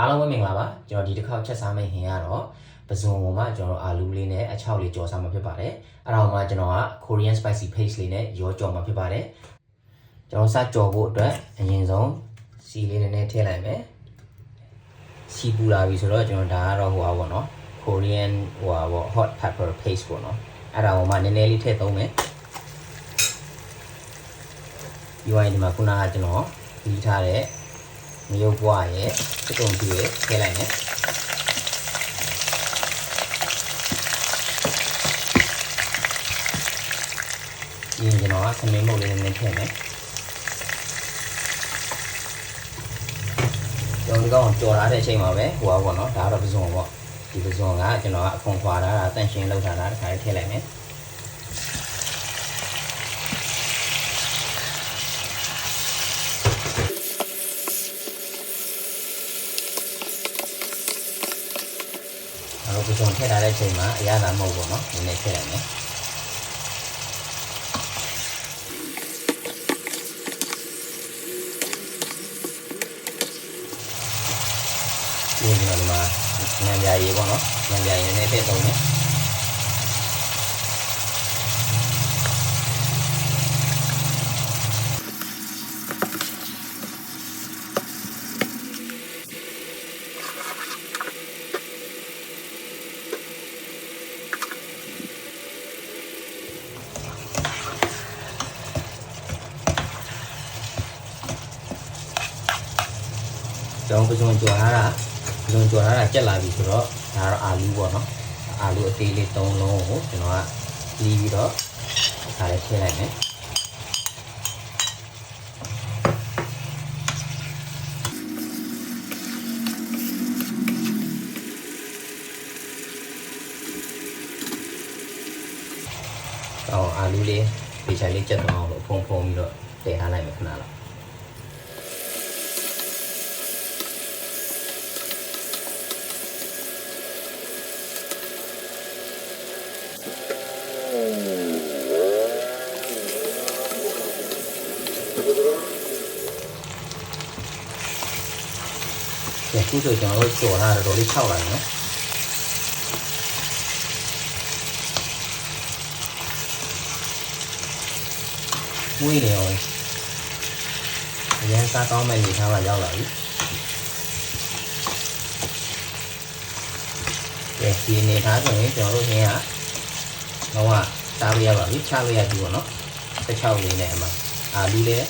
အားလုံးပဲမင်္ဂလာပါကျွန်တော်ဒီတစ်ခေါက်ချက်စားမယ့်ဟင်ကတော့ပဇွန်ပေါ်မှာကျွန်တော်အာလူလေးနဲ့အချောက်လေးကြော်စားမှာဖြစ်ပါတယ်အဲ့ဒါမှကျွန်တော်က Korean spicy paste လေးနဲ့ရောကြော်မှာဖြစ်ပါတယ်ကျွန်တော်စကြော်ဖို့အတွက်အရင်ဆုံးစီလေးနည်းနည်းထည့်လိုက်မယ်စီပူလာပြီဆိုတော့ကျွန်တော်ဒါကတော့ဟိုပါပေါ့နော် Korean ဟိုပါပေါ့ hot pepper paste ပေါ့နော်အဲ့ဒါဟိုမှနည်းနည်းလေးထည့်သုံးမယ်ဒီဝိုင်းဒီမှာခုနကကျွန်တော်ပြီးထားတဲ့ မယုတ်ပွားရဲ့စကုံပြည့်ထည့်လိုက်မယ်ဒီကျွန်တော်ကသမင်းမုတ်လေးနည်းနည်းထည့်မယ်ကျွန်တော်ဒီကောင်ကြော်ထားတဲ့အချိန်မှာပဲဟိုပါပေါ့နော်ဒါကတော့ပစုံပေါ့ဒီပစုံကကျွန်တော်ကအခွန်ခွာထားတာတန့်ရှင်းလောက်ထားတာတစ်ခါလေးထည့်လိုက်မယ် အဲ့တော့ပစုံထည့်ထားတဲ့အချိန်မှာအရသာမဟုတ်ဘူးเนาะနည်းနည်းထည့်လိုက်မယ်ဒီကျွန်တော်ဒီမှာညံပြာရည်ပေါ့နော်ညံပြာရည်နည်းနည်းထည့်သုံးမယ် ကျွန်တော်ပစုံကြော်ထားတာပစုံကြော်ထားတာကြက်လာပြီဆိုတော့ဒါတော့အာလူပေါ့နော်အာလူအသေးလေး၃လုံးကိုကျွန်တော်ကလီးပြီးတော့ဒါလေးထည့်လိုက်မယ်တော့အာလူလေးပေချာလေးကြက်သွားအောင်လို့ဖုံဖုံပြီးတော့တည်ထားလိုက်မယ်ခဏလောက် ။ဒီခုဆိုကျွန်တော်တို့ကျော်ထားတယ်တော်လေး၆လာနော်။မွေးနေအောင်အရင်စားကောင်းမဲ့နေသားကရောက်လာပြီကဲဒီနေသားဆိုရင်ကျွန်တော်တို့ဟင်းကတော့စားလို့ရပါပြီချလို့ရပြီပေါ့နော်တစ်ချောင်းလေးနဲ့အမှအာလူလည်း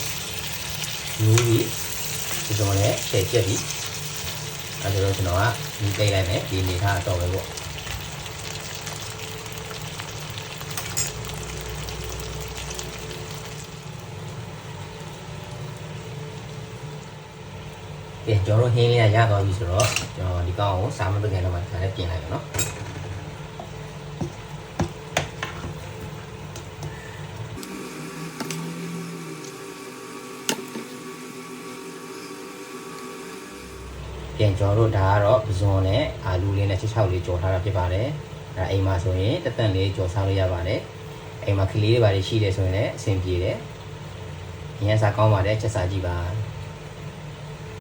နူးပြီးဒီလိုနဲ့ဖြည့်ချက်ပြီး အဲဒါတော့ကျွန်တော်ကဒီပိတ်လိုက်မယ်ဒီနေထားအတော့ပဲပေါ့ကဲကျွန်တော်တို့ဟင်းလေးကရသွားပြီဆိုတော့ကျွန်တော်ဒီကောင်ကိုစားမပကံတော့မှခါလေးပြင်လိုက်မယ်နော် ပြန်ကျွန်တော်တို့ဒါကတော့ပဇွန်နဲ့အာလူလေးနဲ့66လေးကြော်ထားတာဖြစ်ပါတယ်အဲအိမ်မှာဆိုရင်တက်တန့်လေးကြော်စားလို့ရပါတယ်အိမ်မှာကလေးတွေပါရှိတယ်ဆိုရင်လည်းအဆင်ပြေတယ်ရင်းစားကောင်းပါတယ်ချက်စားကြည့်ပါ